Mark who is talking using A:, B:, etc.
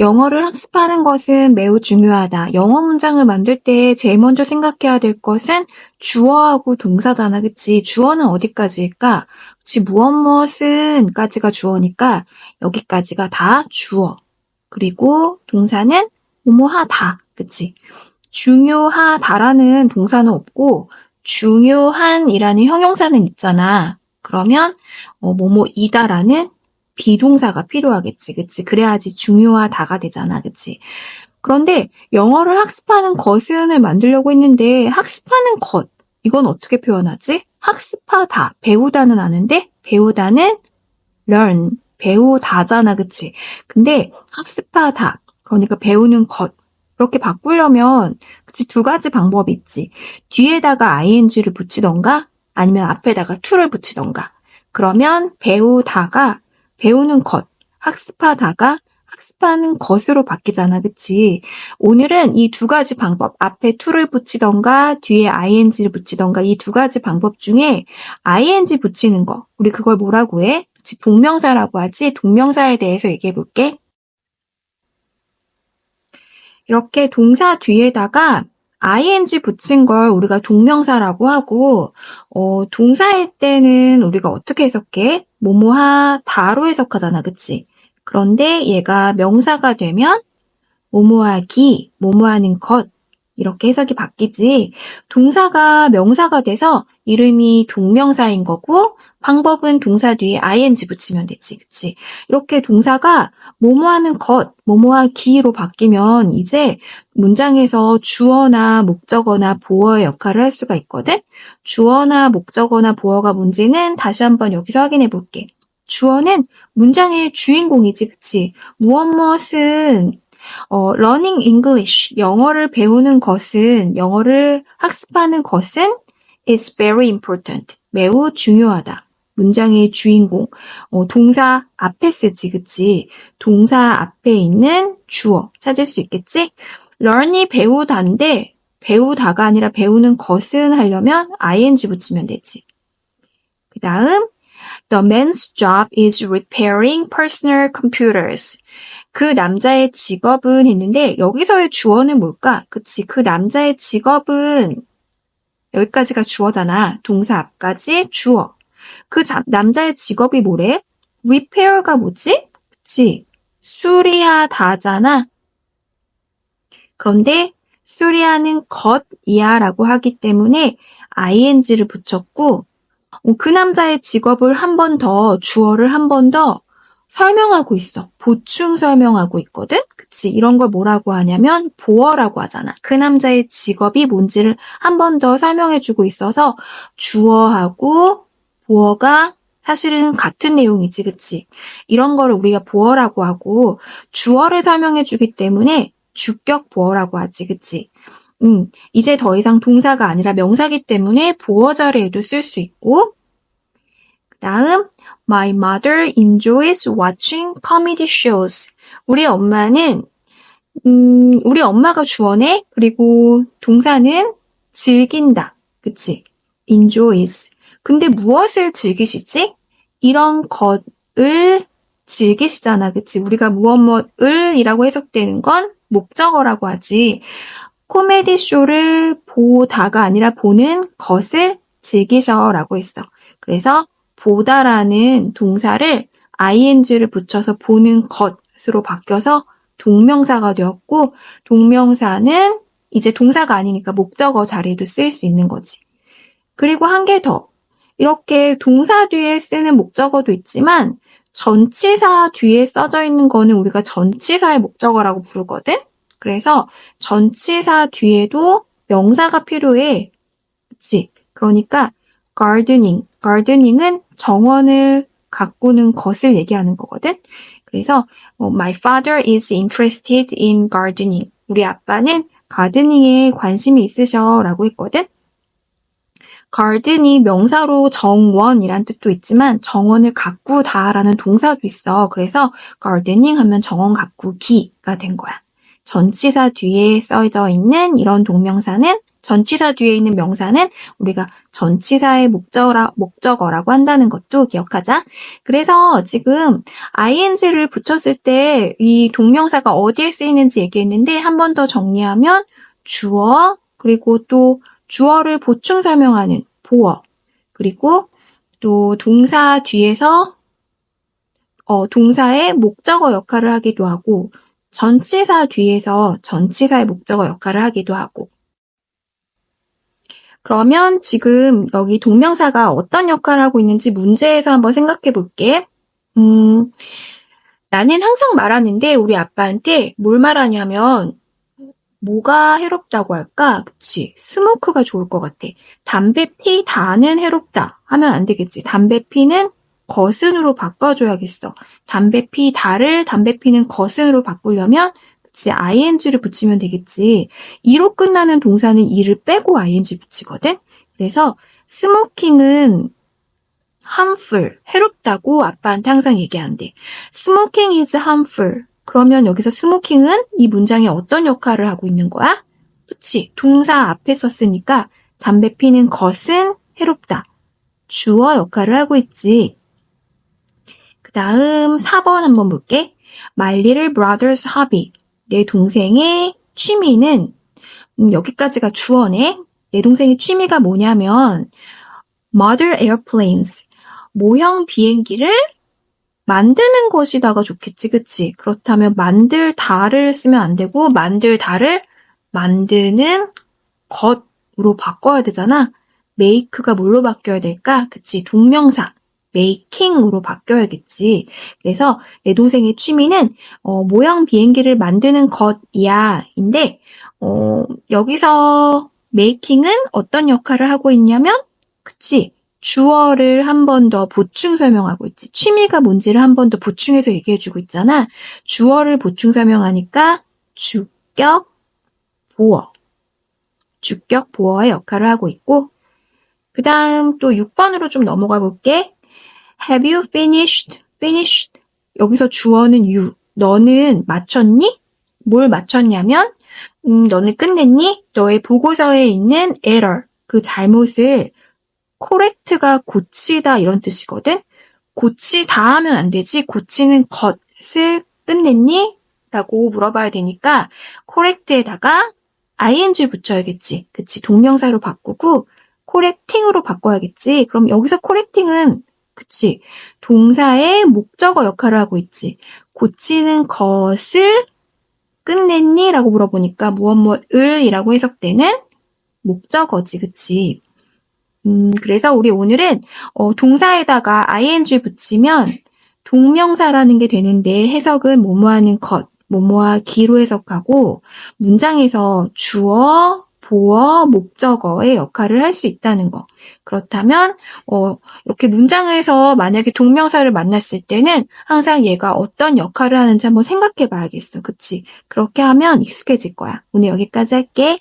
A: 영어를 학습하는 것은 매우 중요하다. 영어 문장을 만들 때 제일 먼저 생각해야 될 것은 주어하고 동사잖아. 그치? 주어는 어디까지일까? 그치? 무엇 무엇은 까지가 주어니까 여기까지가 다 주어. 그리고 동사는 뭐뭐하다. 그치? 중요하다라는 동사는 없고 중요한이라는 형용사는 있잖아. 그러면 어, 뭐뭐이다라는 비동사가 필요하겠지. 그치? 그래야지 중요하다가 되잖아. 그치? 그런데 영어를 학습하는 것은을 만들려고 했는데 학습하는 것 이건 어떻게 표현하지? 학습하다 배우다는 아는데 배우다는 learn 배우다잖아. 그치? 근데 학습하다 그러니까 배우는 것 이렇게 바꾸려면 그치 두 가지 방법이 있지. 뒤에다가 ing를 붙이던가 아니면 앞에다가 to를 붙이던가. 그러면 배우다가 배우는 것, 학습하다가 학습하는 것으로 바뀌잖아. 그치? 오늘은 이 두 가지 방법, 앞에 to를 붙이던가 뒤에 ing를 붙이던가 이 두 가지 방법 중에 ing 붙이는 거. 우리 그걸 뭐라고 해? 그치? 동명사라고 하지? 동명사에 대해서 얘기해 볼게. 이렇게 동사 뒤에다가 ing 붙인 걸 우리가 동명사라고 하고, 어, 동사일 때는 우리가 어떻게 해석해? 뭐뭐하다로 해석하잖아. 그치? 그런데 얘가 명사가 되면 뭐뭐하기, 뭐뭐하는 것, 이렇게 해석이 바뀌지. 동사가 명사가 돼서 이름이 동명사인 거고, 방법은 동사 뒤에 ing 붙이면 되지, 그치? 이렇게 동사가 뭐뭐하는 것, 뭐뭐하기로 바뀌면 이제 문장에서 주어나 목적어나 보어의 역할을 할 수가 있거든? 주어나 목적어나 보어가 뭔지는 다시 한번 여기서 확인해 볼게. 주어는 문장의 주인공이지, 그치? 무엇 무엇은 어, learning English, 영어를 배우는 것은, 영어를 학습하는 것은 is very important, 매우 중요하다. 문장의 주인공, 어, 동사 앞에 쓰지, 그치? 동사 앞에 있는 주어 찾을 수 있겠지? learn이 배우다인데 배우다가 아니라 배우는 것은 하려면 ing 붙이면 되지. 그 다음 The man's job is repairing personal computers. 그 남자의 직업은 했는데 여기서의 주어는 뭘까? 그치? 그 남자의 직업은 여기까지가 주어잖아. 동사 앞까지 주어. 그 자, 남자의 직업이 뭐래? repair가 뭐지? 그치? 수리하다잖아. 그런데 수리하는 것이야 라고 하기 때문에 ing를 붙였고 어, 그 남자의 직업을 한 번 더, 주어를 한 번 더 설명하고 있어. 보충 설명하고 있거든? 그치? 이런 걸 뭐라고 하냐면 보어라고 하잖아. 그 남자의 직업이 뭔지를 한 번 더 설명해주고 있어서 주어하고 보어가 사실은 같은 내용이지, 그치? 이런 거를 우리가 보어라고 하고 주어를 설명해주기 때문에 주격 보어라고 하지, 그치? 음, 이제 더 이상 동사가 아니라 명사기 때문에 보어 자리에도 쓸 수 있고 그 다음 My mother enjoys watching comedy shows. 우리 엄마는 음, 우리 엄마가 주어네. 그리고 동사는 즐긴다. 그치? enjoys. 근데 무엇을 즐기시지? 이런 것을 즐기시잖아. 그치? 우리가 무엇 무엇을 이라고 해석되는 건 목적어라고 하지. 코미디 쇼를 보다가 아니라 보는 것을 즐기셔 라고 했어. 그래서 보다라는 동사를 ing를 붙여서 보는 것으로 바뀌어서 동명사가 되었고 동명사는 이제 동사가 아니니까 목적어 자리에도 쓰일 수 있는 거지. 그리고 한 개 더. 이렇게 동사 뒤에 쓰는 목적어도 있지만 전치사 뒤에 써져 있는 거는 우리가 전치사의 목적어라고 부르거든? 그래서 전치사 뒤에도 명사가 필요해. 그치? 그러니까 gardening, gardening은 정원을 가꾸는 것을 얘기하는 거거든. 그래서 My father is interested in gardening. 우리 아빠는 가드닝에 관심이 있으셔라고 했거든. garden이 명사로 정원이란 뜻도 있지만 정원을 가꾸다라는 동사도 있어. 그래서 gardening 하면 정원 가꾸기가 된 거야. 전치사 뒤에 써져 있는 이런 동명사는 전치사 뒤에 있는 명사는 우리가 전치사의 목적어라, 목적어라고 한다는 것도 기억하자. 그래서 지금 ing를 붙였을 때 이 동명사가 어디에 쓰이는지 얘기했는데 한 번 더 정리하면 주어, 그리고 또 주어를 보충 설명하는 보어, 그리고 또 동사 뒤에서 어, 동사의 목적어 역할을 하기도 하고 전치사 뒤에서 전치사의 목적어 역할을 하기도 하고 그러면 지금 여기 동명사가 어떤 역할을 하고 있는지 문제에서 한번 생각해 볼게. 음, 나는 항상 말하는데 우리 아빠한테 뭘 말하냐면 뭐가 해롭다고 할까? 그치. 스모크가 좋을 것 같아. 담배 피 다는 해롭다 하면 안 되겠지. 담배 피는 거슨으로 바꿔줘야겠어. 담배 피 다를 담배 피는 거슨으로 바꾸려면 그치. ing를 붙이면 되겠지. 이로 끝나는 동사는 이를 빼고 ing 붙이거든. 그래서 스모킹은 harmful, 해롭다고 아빠한테 항상 얘기한대. smoking is harmful. 그러면 여기서 스모킹은 이 문장에 어떤 역할을 하고 있는 거야? 그치. 동사 앞에 썼으니까 담배 피는 것은 해롭다. 주어 역할을 하고 있지. 그 다음 4번 한번 볼게. My little brother's hobby. 내 동생의 취미는 음, 여기까지가 주어네. 내 동생의 취미가 뭐냐면 model airplanes. 모형 비행기를 만드는 것이다가 좋겠지, 그치? 그렇다면 만들다를 쓰면 안 되고 만들다를 만드는 것으로 바꿔야 되잖아. make가 뭘로 바뀌어야 될까? 그치? 동명사. Making으로 바뀌어야겠지. 그래서 내 동생의 취미는 어, 모형 비행기를 만드는 것이야. 인데 어, 여기서 making은 어떤 역할을 하고 있냐면 그치? 주어를 한 번 더 보충 설명하고 있지. 취미가 뭔지를 한 번 더 보충해서 얘기해주고 있잖아. 주어를 보충 설명하니까 주격, 보어. 주격, 보어의 역할을 하고 있고, 그 다음 또 6번으로 좀 넘어가 볼게. Have you finished? finished. 여기서 주어는 you. 너는 마쳤니? 뭘 마쳤냐면, 음, 너는 끝냈니? 너의 보고서에 있는 error, 그 잘못을 correct가 고치다 이런 뜻이거든. 고치다 하면 안 되지. 고치는 것을 끝냈니? 라고 물어봐야 되니까 correct에다가 ing 붙여야겠지. 그치. 동명사로 바꾸고 correcting으로 바꿔야겠지. 그럼 여기서 correcting은 그치. 동사의 목적어 역할을 하고 있지. 고치는 것을 끝냈니? 라고 물어보니까 무엇 무엇을 이라고 해석되는 목적어지. 그치. 음, 그래서 우리 오늘은 어, 동사에다가 ing 붙이면 동명사라는 게 되는데 해석은 뭐뭐 하는 것, 뭐뭐하기로 해석하고 문장에서 주어, 보어, 목적어의 역할을 할 수 있다는 거. 그렇다면 어, 이렇게 문장에서 만약에 동명사를 만났을 때는 항상 얘가 어떤 역할을 하는지 한번 생각해 봐야겠어. 그치? 그렇게 하면 익숙해질 거야. 오늘 여기까지 할게.